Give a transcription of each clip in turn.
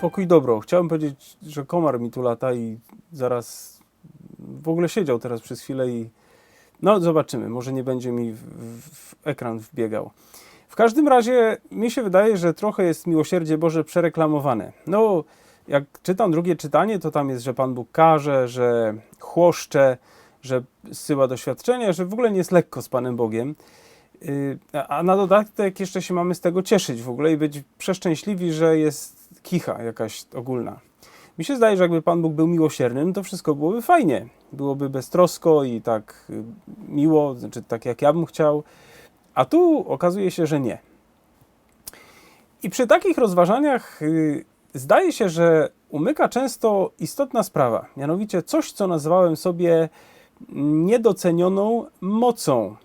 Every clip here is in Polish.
pokój dobro. Chciałem powiedzieć, że komar mi tu lata i zaraz w ogóle siedział teraz przez chwilę i no zobaczymy, może nie będzie mi w, w, ekran wbiegał. W każdym razie mi się wydaje, że trochę jest miłosierdzie Boże przereklamowane. No, jak czytam drugie czytanie, to tam jest, że Pan Bóg karze, że chłoszcze, że zsyła doświadczenia, że w ogóle nie jest lekko z Panem Bogiem. A- A na dodatek jeszcze się mamy z tego cieszyć w ogóle i być przeszczęśliwi, że jest kicha jakaś ogólna. Mi się zdaje, że jakby Pan Bóg był miłosiernym, to wszystko byłoby fajnie. Byłoby beztrosko i tak y, miło, znaczy tak jak ja bym chciał. A tu okazuje się, że nie. I przy takich rozważaniach y, zdaje się, że umyka często istotna sprawa, mianowicie coś, co nazwałem sobie niedocenioną mocą.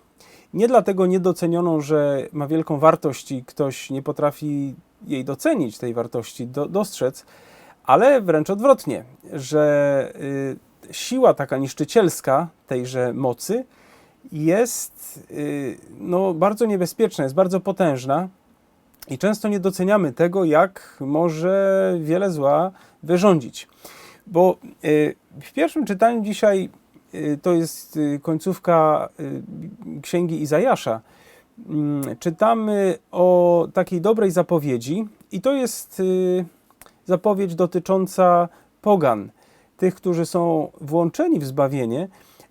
Nie dlatego niedocenioną, że ma wielką wartość i ktoś nie potrafi jej docenić, tej wartości, do, dostrzec, ale wręcz odwrotnie, że y, siła taka niszczycielska tejże mocy jest y, no, bardzo niebezpieczna, jest bardzo potężna i często nie doceniamy tego, jak może wiele zła wyrządzić. Bo y, w pierwszym czytaniu dzisiaj y, to jest y, końcówka y, księgi Izajasza. Mm, Czytamy o takiej dobrej zapowiedzi, i to jest y, zapowiedź dotycząca pogan, tych, którzy są włączeni w zbawienie,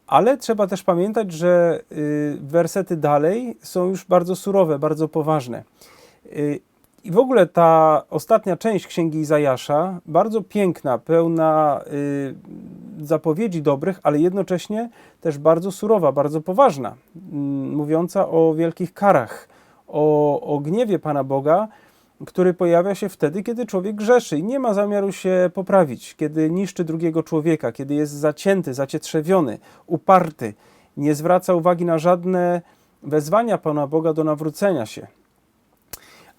ale trzeba też pamiętać, że y, wersety dalej są już bardzo surowe, bardzo poważne. Y, I w ogóle ta ostatnia część księgi Izajasza, bardzo piękna, pełna y, zapowiedzi dobrych, ale jednocześnie też bardzo surowa, bardzo poważna, mm, mówiąca o wielkich karach, o, o gniewie Pana Boga, który pojawia się wtedy, kiedy człowiek grzeszy i nie ma zamiaru się poprawić, kiedy niszczy drugiego człowieka, kiedy jest zacięty, zacietrzewiony, uparty, nie zwraca uwagi na żadne wezwania Pana Boga do nawrócenia się.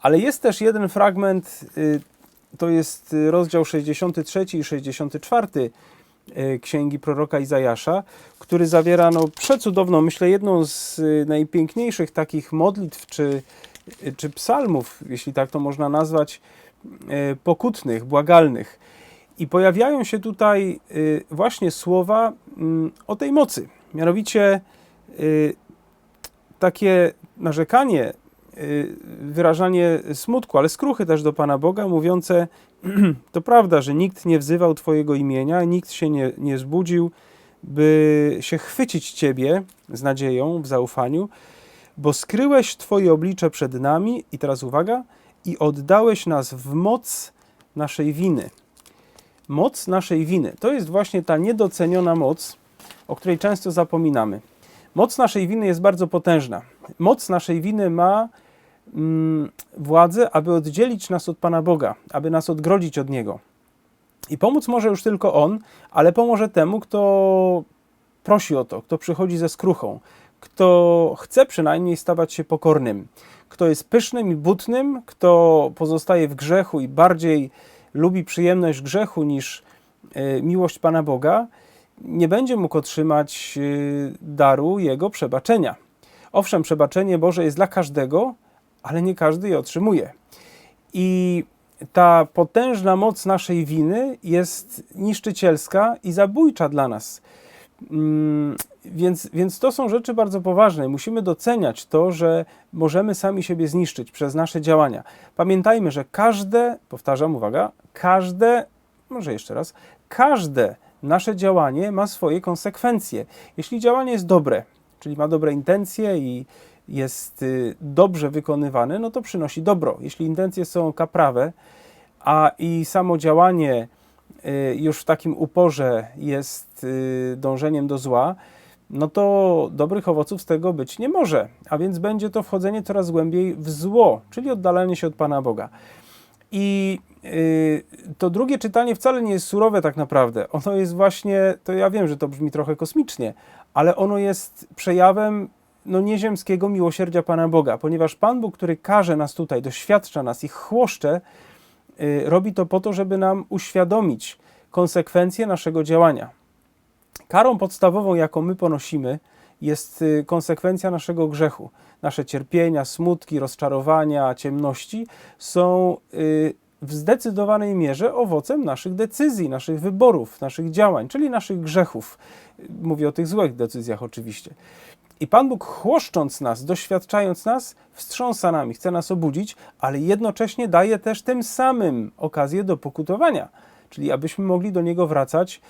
Ale jest też jeden fragment, y, to jest y, rozdział 63 i 64 y, księgi proroka Izajasza, który zawiera no, przecudowną, myślę, jedną z najpiękniejszych takich modlitw czy, czy psalmów, jeśli tak to można nazwać, pokutnych, błagalnych. I pojawiają się tutaj właśnie słowa mm, o tej mocy. Mianowicie takie narzekanie, wyrażanie smutku, ale skruchy też do Pana Boga, mówiące: To prawda, że nikt nie wzywał Twojego imienia, nikt się nie, nie zbudził, by się chwycić Ciebie z nadzieją, w zaufaniu, bo skryłeś Twoje oblicze przed nami, i teraz uwaga, i oddałeś nas w moc naszej winy. Moc naszej winy to jest właśnie ta niedoceniona moc, o której często zapominamy. Moc naszej winy jest bardzo potężna. Moc naszej winy ma mm, władzę, aby oddzielić nas od Pana Boga, aby nas odgrodzić od Niego. I pomóc może już tylko On, ale pomoże temu, kto prosi o to, kto przychodzi ze skruchą, kto chce przynajmniej stawać się pokornym, kto jest pysznym i butnym, kto pozostaje w grzechu i bardziej lubi przyjemność grzechu niż e, miłość Pana Boga, nie będzie mógł otrzymać y, daru Jego przebaczenia. Owszem, przebaczenie Boże jest dla każdego, ale nie każdy je otrzymuje. I ta potężna moc naszej winy jest niszczycielska i zabójcza dla nas. Mm, Więc, więc to są rzeczy bardzo poważne. Musimy doceniać to, że możemy sami siebie zniszczyć przez nasze działania. Pamiętajmy, że każde, powtarzam, uwaga, każde, może jeszcze raz, każde nasze działanie ma swoje konsekwencje. Jeśli działanie jest dobre, czyli ma dobre intencje i jest y, dobrze wykonywane, no to przynosi dobro. Jeśli intencje są kaprawe, a i samo działanie y, już w takim uporze jest y, dążeniem do zła, no to dobrych owoców z tego być nie może. A więc będzie to wchodzenie coraz głębiej w zło, czyli oddalanie się od Pana Boga. I to drugie czytanie wcale nie jest surowe tak naprawdę. Ono jest właśnie, to ja wiem, że to brzmi trochę kosmicznie, ale ono jest przejawem no, nieziemskiego miłosierdzia Pana Boga, ponieważ Pan Bóg, który każe nas tutaj, doświadcza nas i chłoszcze, y, robi to po to, żeby nam uświadomić konsekwencje naszego działania. Karą podstawową, jaką my ponosimy, jest y, konsekwencja naszego grzechu. Nasze cierpienia, smutki, rozczarowania, ciemności są y, w zdecydowanej mierze owocem naszych decyzji, naszych wyborów, naszych działań, czyli naszych grzechów. Mówię o tych złych decyzjach oczywiście. I Pan Bóg, chłoszcząc nas, doświadczając nas, wstrząsa nami, chce nas obudzić, ale jednocześnie daje też tym samym okazję do pokutowania, czyli abyśmy mogli do Niego wracać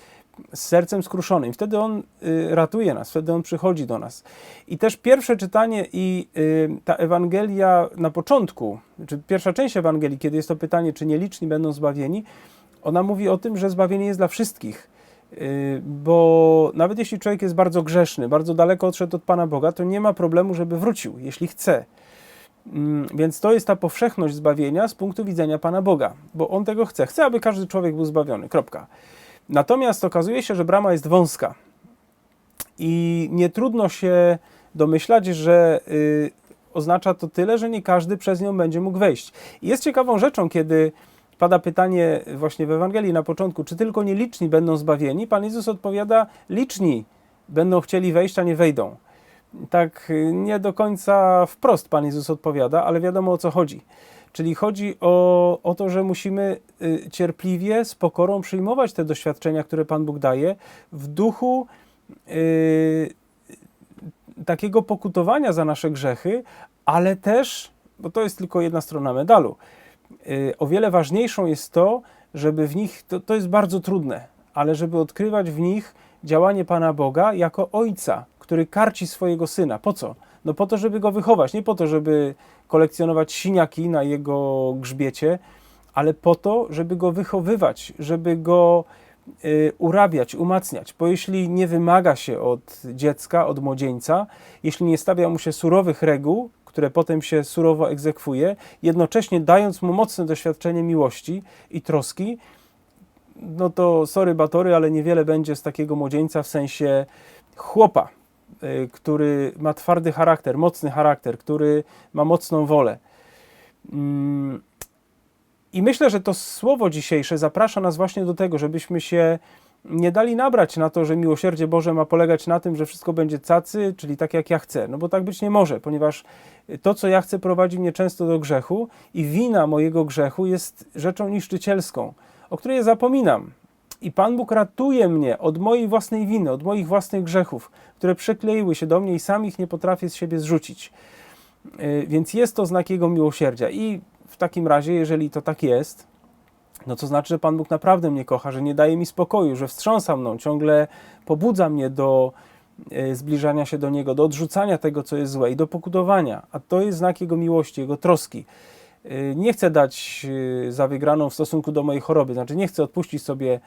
z sercem skruszonym. Wtedy On y, ratuje nas, wtedy On przychodzi do nas. I też pierwsze czytanie i y, ta Ewangelia na początku, czy pierwsza część Ewangelii, kiedy jest to pytanie, czy nieliczni będą zbawieni, ona mówi o tym, że zbawienie jest dla wszystkich. Y, Bo nawet jeśli człowiek jest bardzo grzeszny, bardzo daleko odszedł od Pana Boga, to nie ma problemu, żeby wrócił, jeśli chce. Mm, Więc to jest ta powszechność zbawienia z punktu widzenia Pana Boga, bo On tego chce. Chce, aby każdy człowiek był zbawiony. Kropka. Natomiast okazuje się, że brama jest wąska i nie trudno się domyślać, że y, oznacza to tyle, że nie każdy przez nią będzie mógł wejść. I jest ciekawą rzeczą, kiedy pada pytanie właśnie w Ewangelii na początku, czy tylko nieliczni będą zbawieni? Pan Jezus odpowiada, liczni będą chcieli wejść, a nie wejdą. Tak y, nie do końca wprost Pan Jezus odpowiada, ale wiadomo o co chodzi. Czyli chodzi o, o to, że musimy y, cierpliwie, z pokorą przyjmować te doświadczenia, które Pan Bóg daje, w duchu y, takiego pokutowania za nasze grzechy, ale też, bo to jest tylko jedna strona medalu, o wiele ważniejszą jest to, żeby w nich, to, to jest bardzo trudne, ale żeby odkrywać w nich działanie Pana Boga jako Ojca, który karci swojego Syna. Po co? No po to, żeby go wychować, nie po to, żeby kolekcjonować siniaki na jego grzbiecie, ale po to, żeby go wychowywać, żeby go y, urabiać, umacniać. Bo jeśli nie wymaga się od dziecka, od młodzieńca, jeśli nie stawia mu się surowych reguł, które potem się surowo egzekwuje, jednocześnie dając mu mocne doświadczenie miłości i troski, no to sorry batory, ale niewiele będzie z takiego młodzieńca w sensie chłopa, y, który ma twardy charakter, mocny charakter, który ma mocną wolę. Mm, I myślę, że to słowo dzisiejsze zaprasza nas właśnie do tego, żebyśmy się nie dali nabrać na to, że miłosierdzie Boże ma polegać na tym, że wszystko będzie cacy, czyli tak jak ja chcę. No bo tak być nie może, ponieważ to, co ja chcę, prowadzi mnie często do grzechu i wina mojego grzechu jest rzeczą niszczycielską, o której zapominam. I Pan Bóg ratuje mnie od mojej własnej winy, od moich własnych grzechów, które przykleiły się do mnie i sam ich nie potrafię z siebie zrzucić. Yy, Więc jest to znak Jego miłosierdzia. I w takim razie, jeżeli to tak jest, no to znaczy, że Pan Bóg naprawdę mnie kocha, że nie daje mi spokoju, że wstrząsa mną, ciągle pobudza mnie do e, zbliżania się do Niego, do odrzucania tego, co jest złe i do pokutowania. A to jest znak Jego miłości, Jego troski. E, Nie chcę dać e, za wygraną w stosunku do mojej choroby, znaczy nie chcę odpuścić sobie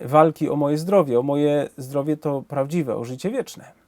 walki o moje zdrowie. O moje zdrowie to prawdziwe, o życie wieczne.